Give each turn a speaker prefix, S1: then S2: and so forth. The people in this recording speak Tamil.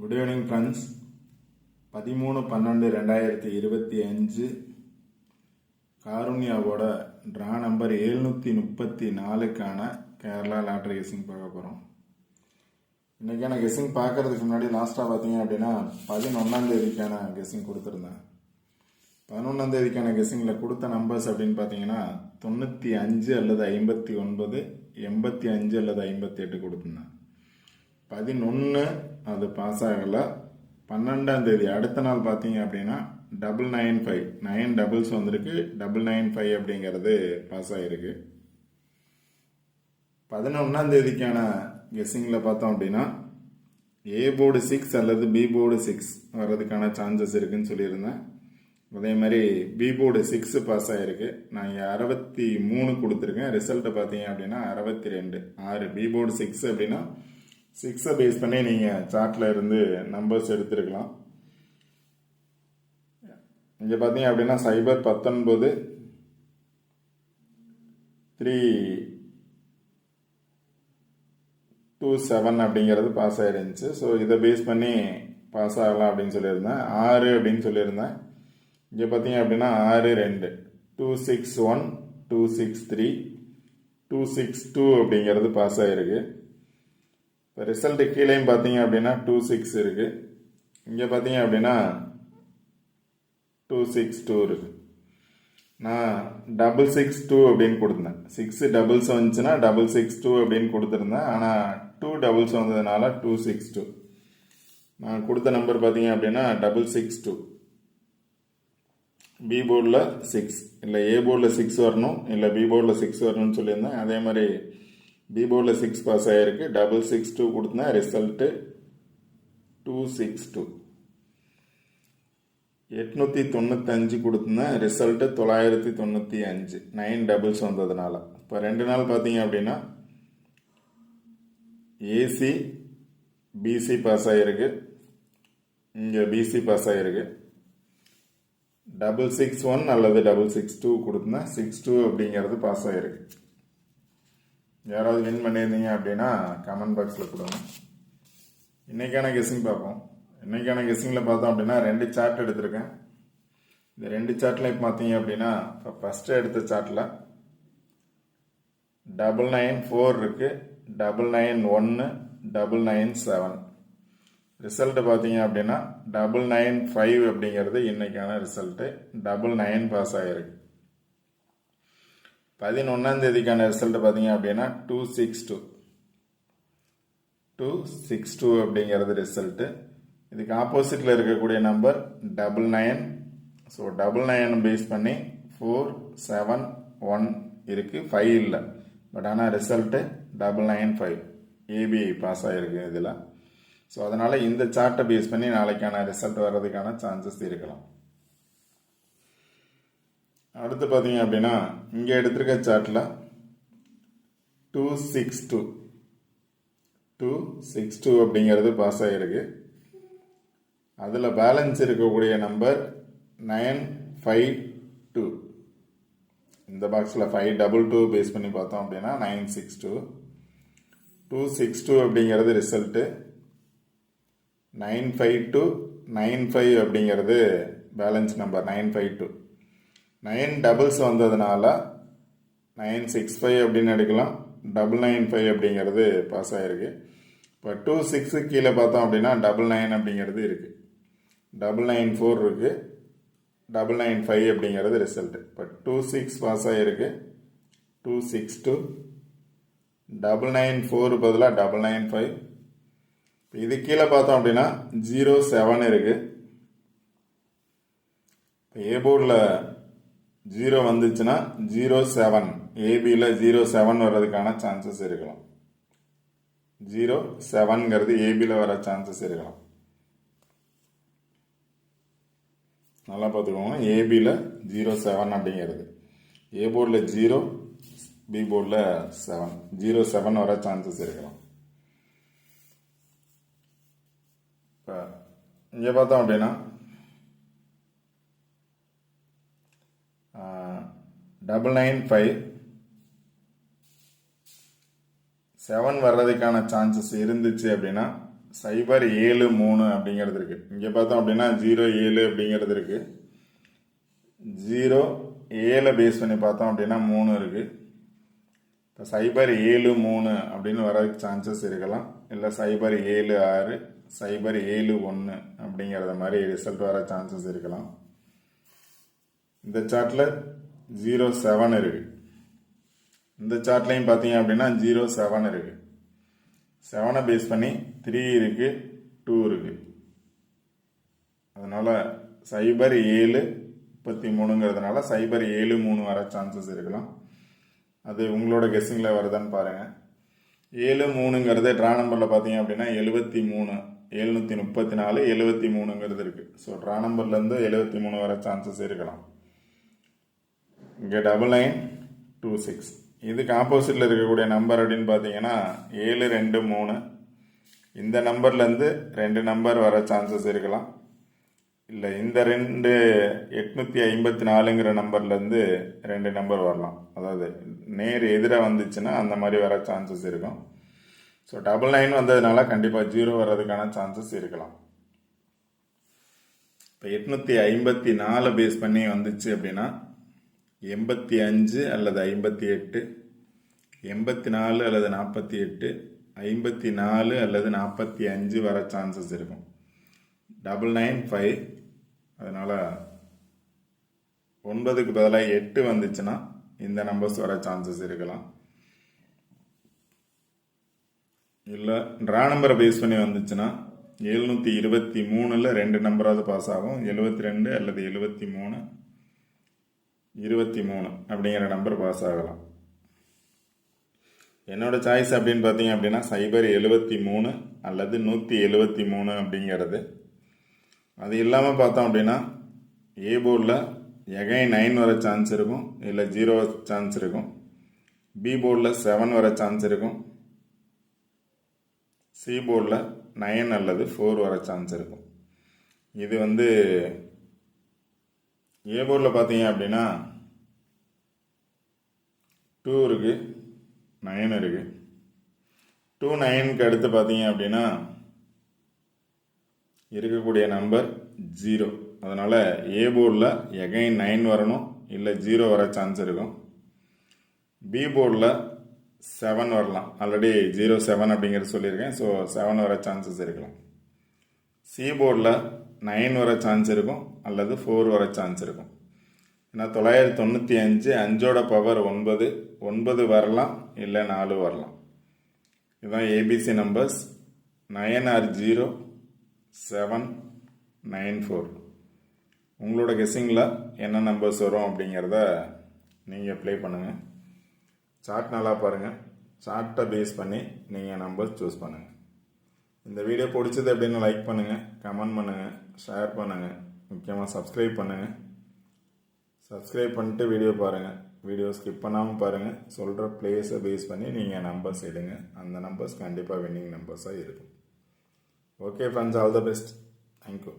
S1: குட் ஈவினிங் ஃப்ரெண்ட்ஸ் பதிமூணு பன்னெண்டு ரெண்டாயிரத்தி இருபத்தி அஞ்சு காருண்யாவோட ட்ரா நம்பர் எழுநூற்றி முப்பத்தி நாலுக்கான கேரளா லாட்ரி கெஸிங் பார்க்க போகிறோம் இன்றைக்கான கெஸிங் பார்க்கறதுக்கு முன்னாடி லாஸ்ட்டாக பார்த்தீங்க அப்படின்னா பதினொன்றாந்தேதிக்கான கெஸ்ஸிங் கெஸிங் கொடுத்துருந்தேன். பதினொன்றாந்தேதிக்கான கெஸ்ஸிங்கில் கெஸிங்கில் கொடுத்த நம்பர்ஸ் அப்படின்னு பார்த்தீங்கன்னா தொண்ணூற்றி அஞ்சு அல்லது ஐம்பத்தி ஒன்பது எண்பத்தி அஞ்சு அல்லது ஐம்பத்தி எட்டு கொடுத்துருந்தேன். பதினொன்று அது பாஸ் ஆகலை. பன்னெண்டாம் தேதி அடுத்த நாள் பார்த்தீங்க அப்படின்னா double nine five nine doubles வந்திருக்கு. டபுள் நைன் ஃபைவ் அப்படிங்கிறது பாஸ் ஆகிருக்கு பதினொன்றாம் தேதிக்கான கெஸ்ஸிங்கில் பார்த்தோம் அப்படின்னா ஏ போர்டு சிக்ஸ் அல்லது பி போர்டு சிக்ஸ் வர்றதுக்கான சான்சஸ் இருக்குன்னு சொல்லியிருந்தேன். அதே மாதிரி பி போர்டு சிக்ஸ் பாஸ் ஆகிருக்கு நான் இங்கே அறுபத்தி மூணு கொடுத்துருக்கேன். ரிசல்ட்டு பார்த்தீங்க அப்படின்னா அறுபத்தி ரெண்டு. ஆறு. பி போர்டு சிக்ஸ் அப்படின்னா சிக்ஸை பேஸ் பண்ணி நீங்கள் சார்ட்டில் இருந்து நம்பர்ஸ் எடுத்துருக்கலாம். இங்கே பார்த்தீங்க அப்படின்னா சைபர் பத்தொன்பது த்ரீ டூ செவன் அப்படிங்கிறது பாஸ் ஆகிருந்துச்சு ஸோ இதை பேஸ் பண்ணி பாஸ் ஆகலாம் அப்படின்னு சொல்லியிருந்தேன். ஆறு அப்படின்னு சொல்லியிருந்தேன். இங்கே பார்த்தீங்க அப்படின்னா ஆறு ரெண்டு. Two six one two six three two six two அப்படிங்கிறது பாஸ் ஆகிருக்கு இப்போ ரிசல்ட்டு கீழேயும் பார்த்தீங்க அப்படின்னா டூ சிக்ஸ் இருக்குது இங்கே பார்த்தீங்க அப்படின்னா டூ சிக்ஸ் டூ இருக்குது நான் டபுள் சிக்ஸ் டூ அப்படின்னு கொடுத்தேன். சிக்ஸ் டபுள்ஸ் வந்துச்சுன்னா டபுள் சிக்ஸ் டூ அப்படின்னு கொடுத்துருந்தேன். ஆனால் டூ டபுள்ஸ் வந்ததுனால டூ சிக்ஸ் டூ நான் கொடுத்த நம்பர் பார்த்தீங்க அப்படின்னா டபுள் சிக்ஸ் டூ பி போர்டில் சிக்ஸ் இல்லை ஏ போர்டில் சிக்ஸ் வரணும். இல்லை பி போர்டில் சிக்ஸ் வரணும்னு சொல்லியிருந்தேன். அதே மாதிரி பி போர்டில் சிக்ஸ் பாஸ் ஆகிருக்கு டபுள் சிக்ஸ் டூ கொடுத்தனா ரிசல்ட்டு டூ சிக்ஸ் டூ எட்நூற்றி தொண்ணூத்தஞ்சு கொடுத்துருந்தேன் ரிசல்ட்டு தொள்ளாயிரத்தி தொண்ணூற்றி அஞ்சு. நைன் டபுள்ஸ் வந்ததுனால. இப்போ ரெண்டு நாள் பார்த்தீங்க அப்படின்னா ஏசி பிசி பாஸ் ஆகிருக்கு இங்கே பிசி பாஸ் ஆகிருக்கு டபுள் சிக்ஸ் ஒன் அல்லது டபுள் சிக்ஸ் டூ கொடுத்தனா சிக்ஸ் டூ அப்படிங்கிறது பாஸ் ஆகிருக்கு யாராவது வின் பண்ணியிருந்தீங்க அப்படின்னா கமெண்ட் பாக்ஸில் கொடுங்க. இன்றைக்கான கெஸ்ஸிங் பார்ப்போம். இன்றைக்கான கெஸ்ஸிங்கில் பார்த்தோம் அப்படின்னா ரெண்டு சார்ட் எடுத்திருக்கேன். இந்த ரெண்டு சார்ட்லையும் பார்த்தீங்க அப்படின்னா இப்போ ஃபஸ்ட்டு எடுத்த சார்ட்டில் டபுள் நைன் ஃபோர் இருக்குது டபுள் நைன் ஒன்று டபுள் நைன் செவன் ரிசல்ட்டு பார்த்தீங்க அப்படின்னா டபுள் நைன் ஃபைவ் அப்படிங்கிறது இன்றைக்கான ரிசல்ட்டு டபுள் நைன் பாஸ் ஆகிருக்கு பதினொன்றாம் தேதிக்கான ரிசல்ட் பார்த்தீங்க அப்படின்னா two six two two six two அப்படிங்கிறது ரிசல்ட்டு இதுக்கு ஆப்போசிட்டில் இருக்கக்கூடிய number double nine so double nine base பண்ணி ஃபோர் செவன் ஒன் இருக்குது ஃபைவ் இல்லை. பட் ஆனால் result double nine five API pass ஆகிருக்கு இதில். ஸோ அதனால் இந்த சார்ட்டை பேஸ் பண்ணி நாளைக்கான ரிசல்ட் வர்றதுக்கான சான்சஸ் இருக்கலாம். அடுத்து பார்த்தீங்க அப்படின்னா இங்கே எடுத்திருக்க சார்ட்டில் two six two two six two அப்படிங்கிறது பாஸ் ஆகிருக்கு அதில் பேலன்ஸ் இருக்கக்கூடிய நம்பர் நைன் ஃபைவ் டூ இந்த பாக்ஸில் ஃபைவ் டபுள் டூ பேஸ் பண்ணி பார்த்தோம் அப்படின்னா nine six two two six two அப்படிங்கிறது result nine five two nine five அப்படிங்கிறது balance number nine five two nine doubles வந்ததுனால நைன் சிக்ஸ் ஃபைவ் அப்படின்னு எடுக்கலாம். டபுள் நைன் ஃபைவ் அப்படிங்கிறது பாஸ் ஆகிருக்கு இப்போ டூ சிக்ஸு கீழே பார்த்தோம் அப்படின்னா டபுள் நைன் அப்படிங்கிறது இருக்குது டபுள் நைன் ஃபோர் இருக்குது டபுள் நைன் ஃபைவ் அப்படிங்கிறது ரிசல்ட்டு இப்போ டூ சிக்ஸ் பாஸ் ஆகிருக்கு two six two. Double nine four பதிலாக டபுள் நைன் ஃபைவ். இது கீழே பார்த்தோம் அப்படின்னா ஜீரோ செவன் இருக்குது இப்போ ஏ போர்டில் ஜீரோ வந்துச்சுன்னா ஜீரோ செவன். ஏபியில் ஜீரோ செவன் வர்றதுக்கான சான்சஸ் இருக்கலாம். ஜீரோ செவன்கிறது ஏபியில் வர சான்சஸ் இருக்கலாம். நல்லா பார்த்துக்கோங்க. ஏபியில் ஜீரோ செவன் அப்படிங்கிறது. ஏ போர்டில் ஜீரோ பி போர்டில் செவன். ஜீரோ செவன் வர சான்சஸ் இருக்கலாம். இப்போ இங்கே பார்த்தோம் அப்படின்னா டபுள் நைன் ஃபைவ் செவன் வர்றதுக்கான சான்சஸ் இருந்துச்சு அப்படின்னா சைபர் ஏழு மூணு அப்படிங்கிறது இருக்குது இங்கே பார்த்தோம் அப்படின்னா ஜீரோ ஏழு அப்படிங்கிறது இருக்குது ஜீரோ ஏழை பேஸ் பண்ணி பார்த்தோம் அப்படின்னா மூணு இருக்குது இப்போ சைபர் ஏழு மூணு அப்படின்னு வரதுக்கு சான்சஸ் இருக்கலாம். இல்லை சைபர் ஏழு ஆறு சைபர் ஏழு ஒன்று அப்படிங்கிறத மாதிரி ரிசல்ட் வர சான்சஸ் இருக்கலாம். இந்த சார்ட்டில் ஜீரோ செவன் இருக்குது இந்த சார்ட்லையும் பார்த்தீங்க அப்படின்னா ஜீரோ செவன் இருக்குது செவனை பேஸ் பண்ணி த்ரீ இருக்குது டூ இருக்குது அதனால் சைபர் ஏழு முப்பத்தி மூணுங்கிறதுனால சைபர் ஏழு மூணு வர சான்சஸ் இருக்கலாம். அது உங்களோட கெஸ்ஸிங்கில் வருதான்னு பாருங்கள் ஏழு மூணுங்கிறது ட்ரா நம்பரில் பார்த்தீங்க அப்படின்னா எழுபத்தி மூணு எழுநூற்றி முப்பத்தி நாலு எழுபத்தி மூணுங்கிறது இருக்குது ஸோ ட்ரா நம்பர்லேருந்து எழுபத்தி மூணு வர சான்சஸ் இருக்கலாம். இங்கே டபுள் நைன் டூ சிக்ஸ் இதுக்கு ஆப்போசிட்டில் இருக்கக்கூடிய நம்பர் அப்படின்னு பார்த்தீங்கன்னா ஏழு ரெண்டு மூணு. இந்த நம்பர்லேருந்து ரெண்டு நம்பர் வர சான்சஸ் இருக்கலாம். இல்லை இந்த ரெண்டு எட்நூற்றி ஐம்பத்தி நாலுங்கிற நம்பர்லேருந்து ரெண்டு நம்பர் வரலாம். அதாவது நேர் எதிராக வந்துச்சுன்னா அந்த மாதிரி வர சான்சஸ் இருக்கும். ஸோ டபுள் நைன் வந்ததுனால கண்டிப்பாக ஜீரோ வர்றதுக்கான சான்சஸ் இருக்கலாம். இப்போ எட்நூற்றி ஐம்பத்தி நாலு பேஸ் பண்ணி வந்துச்சு அப்படின்னா எண்பத்தி அஞ்சு அல்லது ஐம்பத்தி எட்டு எண்பத்தி நாலு அல்லது நாற்பத்தி எட்டு ஐம்பத்தி நாலு அல்லது நாற்பத்தி அஞ்சு வர சான்சஸ் இருக்கும். டபுள் நைன் ஃபைவ் அதனால் ஒன்பதுக்கு பதிலாக எட்டு வந்துச்சுன்னா இந்த நம்பர்ஸ் வர சான்சஸ் இருக்கலாம். இல்லை ட்ரா நம்பரை பேஸ் பண்ணி வந்துச்சுன்னா எழுநூற்றி இருபத்தி மூணில் ரெண்டு நம்பராவது பாஸ் ஆகும். எழுபத்தி ரெண்டு அல்லது எழுபத்தி மூணு இருபத்தி மூணு அப்படிங்கிற நம்பர் பாஸ் ஆகலாம். என்னோடய சாய்ஸ் அப்படின்னு பார்த்தீங்க அப்படின்னா சைபர் எழுபத்தி மூணு அல்லது நூற்றி எழுபத்தி மூணு அப்படிங்கிறது. அது இல்லாமல் பார்த்தோம் அப்படின்னா ஏ போர்டில் எகை நைன் வர சான்ஸ் இருக்கும் இல்லை ஜீரோ சான்ஸ் இருக்கும். பி போர்டில் செவன் வர சான்ஸ் இருக்கும். சி போர்டில் நைன் அல்லது ஃபோர் வர சான்ஸ் இருக்கும். இது வந்து ஏ பார்த்தீங்க அப்படின்னா டூ இருக்குது நைன் இருக்குது டூ நைனுக்கு அடுத்து பார்த்தீங்க அப்படின்னா இருக்கக்கூடிய நம்பர் ஜீரோ அதனால் ஏ போர்டில் எகைன் நைன் வரணும் இல்லை ஜீரோ வர சான்ஸ் இருக்கும். பி போர்டில் செவன் வரலாம். ஆல்ரெடி ஜீரோ செவன் அப்படிங்கிறது சொல்லியிருக்கேன். ஸோ செவன் வர சான்சஸ் இருக்கலாம். சி போர்டில் நைன் வர சான்ஸ் இருக்கும் அல்லது ஃபோர் வர சான்ஸ் இருக்கும். ஏன்னா தொள்ளாயிரத்தி தொண்ணூற்றி அஞ்சு அஞ்சோட பவர் ஒன்பது ஒன்பது வரலாம் இல்லை நாலு வரலாம். இதுதான் ABC numbers nine or zero seven nine four உங்களோட கெஸ்ஸிங்கில் என்ன நம்பர்ஸ் வரும் அப்படிங்கிறத நீங்கள் ப்ளே பண்ணுங்கள் சார்ட் நல்லா பாருங்கள் சார்ட்டை பேஸ் பண்ணி நீங்கள் நம்பர் சூஸ் பண்ணுங்கள் இந்த வீடியோ பிடிச்சது அப்படின்னு லைக் பண்ணுங்கள் கமெண்ட் பண்ணுங்கள் ஷேர் பண்ணுங்கள் முக்கியமாக சப்ஸ்கிரைப் பண்ணுங்கள் சப்ஸ்கிரைப் பண்ணிட்டு வீடியோ பாருங்கள் வீடியோ ஸ்கிப் பண்ணாமல் பாருங்கள் சொல்கிற பிளேஸை பேஸ் பண்ணி நீங்கள் நம்பர்ஸ் எடுங்க. அந்த நம்பர்ஸ் கண்டிப்பாக வின்னிங் நம்பர்ஸாக இருக்கும். Okay friends all the best thank you